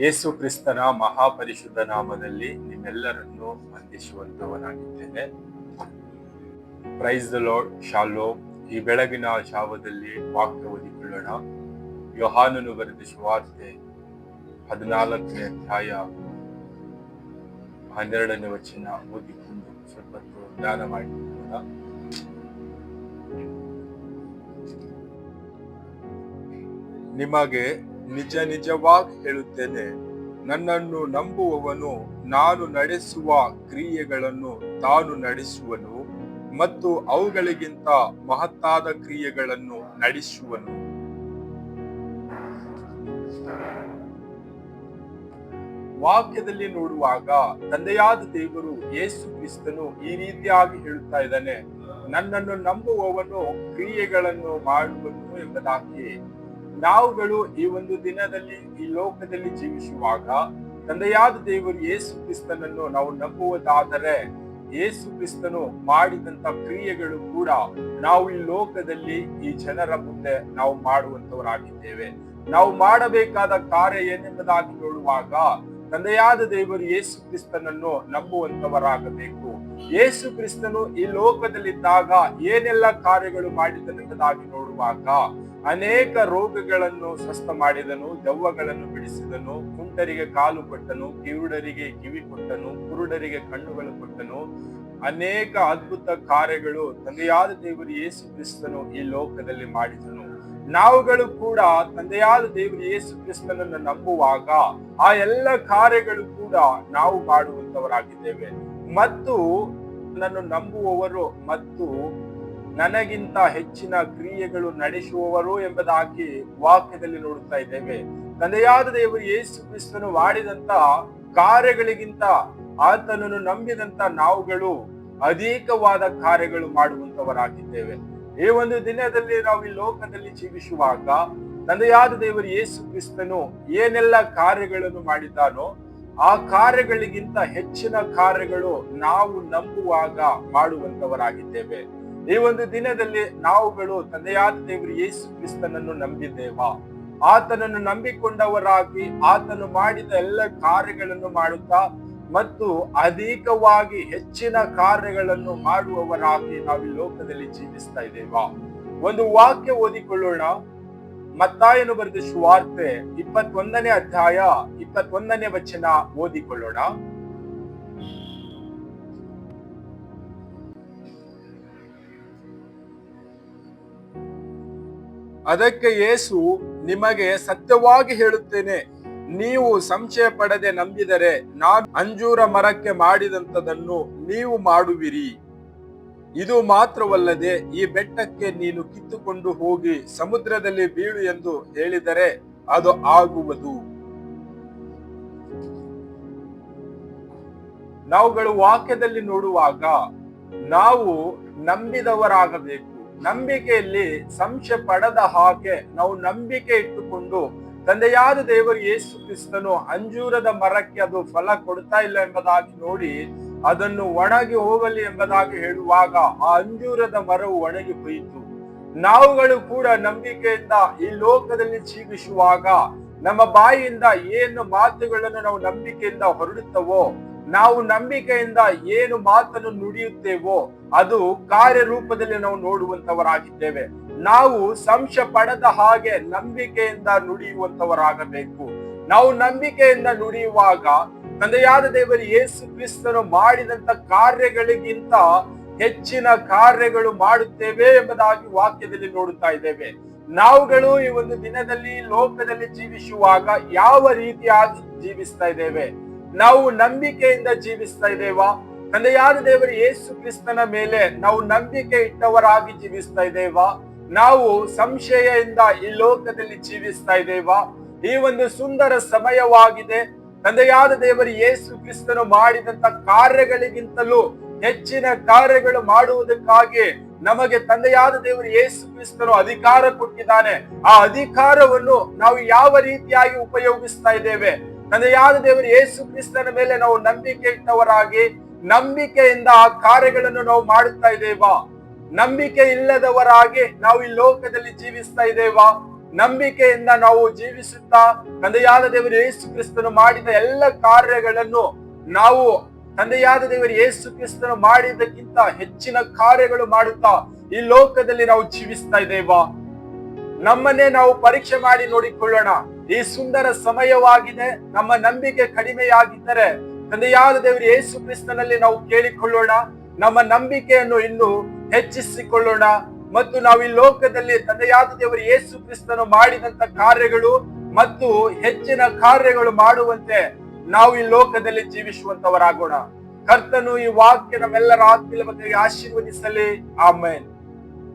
ಯೇಸು ಕ್ರಿಸ್ತನ ಮಹಾಪರಿಶುದ್ಧ ನಾಮದಲ್ಲಿ ನಿಮ್ಮೆಲ್ಲರನ್ನು ವಂದಿಸುವಂತವನಾಗಿದ್ದೇನೆ. ಪ್ರೈಸ್ ದ ಲಾರ್ಡ್ ಶಾಲೋ ಈ ಬೆಳಗಿನ ಶಾವದಲ್ಲಿ ವಾಕ್ಯ ಓದಿಕೊಳ್ಳೋಣ. ಯೋಹಾನನು ಬರೆದ ಸುವಾರ್ತೆ ಹದಿನಾಲ್ಕನೇ ಅಧ್ಯಾಯ ಹನ್ನೆರಡನೇ ವಚನ. ಓದಿಕೊಂಡು ಸ್ವಲ್ಪ ಧ್ಯಾನ ಮಾಡಿಕೊಳ್ಳೋಣ. ನಿಮಗೆ ನಿಜ ನಿಜವಾಗಿ ಹೇಳುತ್ತೇನೆ. ನನ್ನನ್ನು ನಂಬುವವನು ನಾನು ನಡೆಸುವ ಕ್ರಿಯೆಗಳನ್ನು ತಾನು ನಡೆಸುವನು ಮತ್ತು ಅವುಗಳಿಗಿಂತ ಮಹತ್ತಾದ ಕ್ರಿಯೆಗಳನ್ನು ನಡೆಸುವನು. ವಾಕ್ಯದಲ್ಲಿ ನೋಡುವಾಗ ತಂದೆಯಾದ ದೇವರು ಯೇಸು ಕ್ರಿಸ್ತನು ಈ ರೀತಿಯಾಗಿ ಹೇಳುತ್ತಾ ಇದ್ದಾನೆ, ನನ್ನನ್ನು ನಂಬುವವನು ಕ್ರಿಯೆಗಳನ್ನು ಮಾಡುವನು ಎಂಬುದಾಗಿ ನಾವುಗಳು ಈ ಒಂದು ದಿನದಲ್ಲಿ ಈ ಲೋಕದಲ್ಲಿ ಜೀವಿಸುವಾಗ ತಂದೆಯಾದ ದೇವರು ಯೇಸು ಕ್ರಿಸ್ತನನ್ನು ನಾವು ನಂಬುವುದಾದರೆ ಯೇಸು ಕ್ರಿಸ್ತನು ಮಾಡಿದಂತ ಕ್ರಿಯೆಗಳು ಕೂಡ ನಾವು ಈ ಲೋಕದಲ್ಲಿ ಈ ಜನರ ಮುಂದೆ ನಾವು ಮಾಡುವಂತವರಾಗಿದ್ದೇವೆ ನಾವು ಮಾಡಬೇಕಾದ ಕಾರ್ಯ ಏನೆಂಬುದಾಗಿ ನೋಡುವಾಗ ತಂದೆಯಾದ ದೇವರು ಯೇಸು ಕ್ರಿಸ್ತನನ್ನು ನಂಬುವಂತವರಾಗಬೇಕು ಯೇಸು ಕ್ರಿಸ್ತನು ಈ ಲೋಕದಲ್ಲಿದ್ದಾಗ ಏನೆಲ್ಲ ಕಾರ್ಯಗಳು ಮಾಡಿದನೆಂಬುದಾಗಿ ನೋಡುವಾಗ ಅನೇಕ ರೋಗಗಳನ್ನು ಸ್ವಸ್ಥ ಮಾಡಿದನು, ದೆವ್ವಗಳನ್ನು ಬಿಡಿಸಿದನು, ಕುಂಟರಿಗೆ ಕಾಲು ಕೊಟ್ಟನು, ಕಿವುಡರಿಗೆ ಕಿವಿ ಕೊಟ್ಟನು, ಕುರುಡರಿಗೆ ಕಣ್ಣುಗಳು ಕೊಟ್ಟನು. ಅನೇಕ ಅದ್ಭುತ ಕಾರ್ಯಗಳು ತಂದೆಯಾದ ದೇವರು ಯೇಸು ಕ್ರಿಸ್ತನು ಈ ಲೋಕದಲ್ಲಿ ಮಾಡಿದನು. ನಾವುಗಳು ಕೂಡ ತಂದೆಯಾದ ದೇವರು ಯೇಸು ಕ್ರಿಸ್ತನನ್ನು ನಂಬುವಾಗ ಆ ಎಲ್ಲ ಕಾರ್ಯಗಳು ಕೂಡ ನಾವು ಮಾಡುವಂತವರಾಗಿದ್ದೇವೆ. ಮತ್ತು ನನ್ನನ್ನು ನಂಬುವವರು ಮತ್ತು ನನಗಿಂತ ಹೆಚ್ಚಿನ ಕ್ರಿಯೆಗಳು ನಡೆಸುವವರು ಎಂಬುದಾಗಿ ವಾಕ್ಯದಲ್ಲಿ ನೋಡುತ್ತಾ ಇದ್ದೇವೆ. ತಂದೆಯಾದ ದೇವರು ಯೇಸು ಕ್ರಿಸ್ತನು ಮಾಡಿದಂತ ಕಾರ್ಯಗಳಿಗಿಂತ ಆತನನ್ನು ನಂಬಿದಂತ ನಾವುಗಳು ಅಧಿಕವಾದ ಕಾರ್ಯಗಳು ಮಾಡುವಂತವರಾಗಿದ್ದೇವೆ ಈ ಒಂದು ದಿನದಲ್ಲಿ ನಾವು ಈ ಲೋಕದಲ್ಲಿ ಜೀವಿಸುವಾಗ ತಂದೆಯಾದ ದೇವರು ಯೇಸು ಕ್ರಿಸ್ತನು ಏನೆಲ್ಲ ಕಾರ್ಯಗಳನ್ನು ಮಾಡಿದ್ದಾನೋ ಆ ಕಾರ್ಯಗಳಿಗಿಂತ ಹೆಚ್ಚಿನ ಕಾರ್ಯಗಳು ನಾವು ನಂಬುವಾಗ ಮಾಡುವಂತವರಾಗಿದ್ದೇವೆ ಈ ಒಂದು ದಿನದಲ್ಲಿ ನಾವುಗಳು ತಂದೆಯಾದ ದೇವರು ಯೇಸು ಕ್ರಿಸ್ತನನ್ನು ನಂಬಿದ್ದೇವಾ? ಆತನನ್ನು ನಂಬಿಕೊಂಡವರಾಗಿ, ಆತನು ಮಾಡಿದ ಎಲ್ಲ ಕಾರ್ಯಗಳನ್ನು ಮಾಡುತ್ತಾ ಮತ್ತು ಅಧಿಕವಾಗಿ ಹೆಚ್ಚಿನ ಕಾರ್ಯಗಳನ್ನು ಮಾಡುವವರಾಗಿ ನಾವು ಲೋಕದಲ್ಲಿ ಜೀವಿಸ್ತಾ ಇದ್ದೇವಾ? ಒಂದು ವಾಕ್ಯ ಓದಿಕೊಳ್ಳೋಣ. ಮತ್ತಾಯನು ಬರೆದ ಸುವಾರ್ತೆ ಇಪ್ಪತ್ತೊಂದನೇ ಅಧ್ಯಾಯ ಇಪ್ಪತ್ತೊಂದನೇ ವಚನ ಓದಿಕೊಳ್ಳೋಣ. ಅದಕ್ಕೆ ಯೇಸು ನಿಮಗೆ ಸತ್ಯವಾಗಿ ಹೇಳುತ್ತೇನೆ. ನೀವು ಸಂಶಯ ಪಡದೆ ನಂಬಿದರೆ ನಾನು ಅಂಜೂರ ಮರಕ್ಕೆ ಮಾಡಿದಂಥದನ್ನು ನೀವು ಮಾಡುವಿರಿ. ಇದು ಮಾತ್ರವಲ್ಲದೆ ಈ ಬೆಟ್ಟಕ್ಕೆ ನೀನು ಕಿತ್ತುಕೊಂಡು ಹೋಗಿ ಸಮುದ್ರದಲ್ಲಿ ಬೀಳು ಎಂದು ಹೇಳಿದರೆ ಅದು ಆಗುವುದು. ನಾವುಗಳು ವಾಕ್ಯದಲ್ಲಿ ನೋಡುವಾಗ ನಾವು ನಂಬಿದವರಾಗಬೇಕು. ನಂಬಿಕೆಯಲ್ಲಿ ಸಂಶಯ ಪಡದ ಹಾಗೆ ನಾವು ನಂಬಿಕೆ ಇಟ್ಟುಕೊಂಡು ತಂದೆಯಾದ ದೇವರು ಯೇಸು ಕ್ರಿಸ್ತನು ಅಂಜೂರದ ಮರಕ್ಕೆ ಅದು ಫಲ ಕೊಡ್ತಾ ಇಲ್ಲ ಎಂಬುದಾಗಿ ನೋಡಿ ಅದನ್ನು ಒಣಗಿ ಹೋಗಲಿ ಎಂಬುದಾಗಿ ಹೇಳುವಾಗ ಆ ಅಂಜೂರದ ಮರವು ಒಣಗಿ ಹೋಯಿತು. ನಾವುಗಳು ಕೂಡ ನಂಬಿಕೆಯಿಂದ ಈ ಲೋಕದಲ್ಲಿ ಜೀವಿಸುವಾಗ ನಮ್ಮ ಬಾಯಿಯಿಂದ ಏನು ಮಾತುಗಳನ್ನು ನಾವು ನಂಬಿಕೆಯಿಂದ ಹೊರಡುತ್ತವೋ ನಾವು ನಂಬಿಕೆಯಿಂದ ಏನು ಮಾತನ್ನು ನುಡಿಯುತ್ತೇವೋ ಅದು ಕಾರ್ಯರೂಪದಲ್ಲಿ ನಾವು ನೋಡುವಂತವರಾಗಿದ್ದೇವೆ ನಾವು ಸಂಶಯ ಪಡೆದ ಹಾಗೆ ನಂಬಿಕೆಯಿಂದ ನುಡಿಯುವಂತವರಾಗಬೇಕು ನಾವು ನಂಬಿಕೆಯಿಂದ ನುಡಿಯುವಾಗ ತಂದೆಯಾದ ದೇವರು ಯೇಸು ಕ್ರಿಸ್ತನು ಮಾಡಿದಂತ ಕಾರ್ಯಗಳಿಗಿಂತ ಹೆಚ್ಚಿನ ಕಾರ್ಯಗಳು ಮಾಡುತ್ತೇವೆ ಎಂಬುದಾಗಿ ವಾಕ್ಯದಲ್ಲಿ ನೋಡುತ್ತಾ ಇದ್ದೇವೆ. ನಾವುಗಳು ಈ ಒಂದು ದಿನದಲ್ಲಿ, ಲೋಕದಲ್ಲಿ ಜೀವಿಸುವಾಗ ಯಾವ ರೀತಿಯಾಗಿ ಜೀವಿಸ್ತಾ ಇದ್ದೇವೆ? ನಾವು ನಂಬಿಕೆಯಿಂದ ಜೀವಿಸ್ತಾ ಇದ್ದೇವಾ? ತಂದೆಯಾದ ದೇವರು? ಯೇಸು ಕ್ರಿಸ್ತನ ಮೇಲೆ ನಾವು ನಂಬಿಕೆ ಇಟ್ಟವರಾಗಿ ಜೀವಿಸ್ತಾ ಇದ್ದೇವಾ? ನಾವು ಸಂಶಯದಿಂದ ಈ ಲೋಕದಲ್ಲಿ ಜೀವಿಸ್ತಾ ಇದ್ದೇವಾ? ಈ ಒಂದು ಸುಂದರ ಸಮಯವಾಗಿದೆ. ತಂದೆಯಾದ ದೇವರು? ಯೇಸು ಕ್ರಿಸ್ತನು ಮಾಡಿದಂತ ಕಾರ್ಯಗಳಿಗಿಂತಲೂ ಹೆಚ್ಚಿನ ಕಾರ್ಯಗಳು ಮಾಡುವುದಕ್ಕಾಗಿ ನಮಗೆ ತಂದೆಯಾದ ದೇವರು? ಯೇಸು ಕ್ರಿಸ್ತನು ಅಧಿಕಾರ ಕೊಟ್ಟಿದ್ದಾನೆ. ಆ ಅಧಿಕಾರವನ್ನು ನಾವು ಯಾವ ರೀತಿಯಾಗಿ ಉಪಯೋಗಿಸ್ತಾ ಇದ್ದೇವೆ? ತಂದೆಯಾದ ದೇವರು? ಯೇಸು ಕ್ರಿಸ್ತನ ಮೇಲೆ ನಾವು ನಂಬಿಕೆ ಇಟ್ಟವರಾಗಿ ನಂಬಿಕೆಯಿಂದ ಆ ಕಾರ್ಯಗಳನ್ನು ನಾವು ಮಾಡುತ್ತಾ ಇದ್ದೇವಾ? ನಂಬಿಕೆ ಇಲ್ಲದವರಾಗಿ ನಾವು ಈ ಲೋಕದಲ್ಲಿ ಜೀವಿಸ್ತಾ ಇದ್ದೇವಾ? ನಂಬಿಕೆಯಿಂದ ನಾವು ಜೀವಿಸುತ್ತಾ ತಂದೆಯಾದ ದೇವರು? ಯೇಸು ಕ್ರಿಸ್ತನು ಮಾಡಿದ ಎಲ್ಲ ಕಾರ್ಯಗಳನ್ನು ನಾವು ತಂದೆಯಾದ ದೇವರು? ಯೇಸು ಕ್ರಿಸ್ತನು ಮಾಡಿದ್ದಕ್ಕಿಂತ ಹೆಚ್ಚಿನ ಕಾರ್ಯಗಳು ಮಾಡುತ್ತಾ ಈ ಲೋಕದಲ್ಲಿ ನಾವು ಜೀವಿಸ್ತಾ ಇದ್ದೇವಾ? ನಮ್ಮನ್ನೇ ನಾವು ಪರೀಕ್ಷೆ ಮಾಡಿ ನೋಡಿಕೊಳ್ಳೋಣ. ಈ ಸುಂದರ ಸಮಯವಾಗಿದೆ. ನಮ್ಮ ನಂಬಿಕೆ ಕಡಿಮೆಯಾಗಿದ್ದರೆ ತಂದೆಯಾದ ದೇವರು ಯೇಸು ಕ್ರಿಸ್ತನಲ್ಲಿ ನಾವು ಕೇಳಿಕೊಳ್ಳೋಣ. ನಮ್ಮ ನಂಬಿಕೆಯನ್ನು ಇನ್ನು ಹೆಚ್ಚಿಸಿಕೊಳ್ಳೋಣ. ಮತ್ತು ನಾವು ಈ ಲೋಕದಲ್ಲಿ ತಂದೆಯಾದ ದೇವರು ಯೇಸು ಕ್ರಿಸ್ತನು ಮಾಡಿದಂತ ಕಾರ್ಯಗಳು ಮತ್ತು ಹೆಚ್ಚಿನ ಕಾರ್ಯಗಳು ಮಾಡುವಂತೆ ನಾವು ಈ ಲೋಕದಲ್ಲಿ ಜೀವಿಸುವಂತವರಾಗೋಣ ಕರ್ತನು ಈ ವಾಕ್ಯ ನಮ್ಮೆಲ್ಲರ ಆತ್ಮೀಲ ಬಗ್ಗೆ ಆಶೀರ್ವದಿಸಲಿ. ಆಮೇನ್.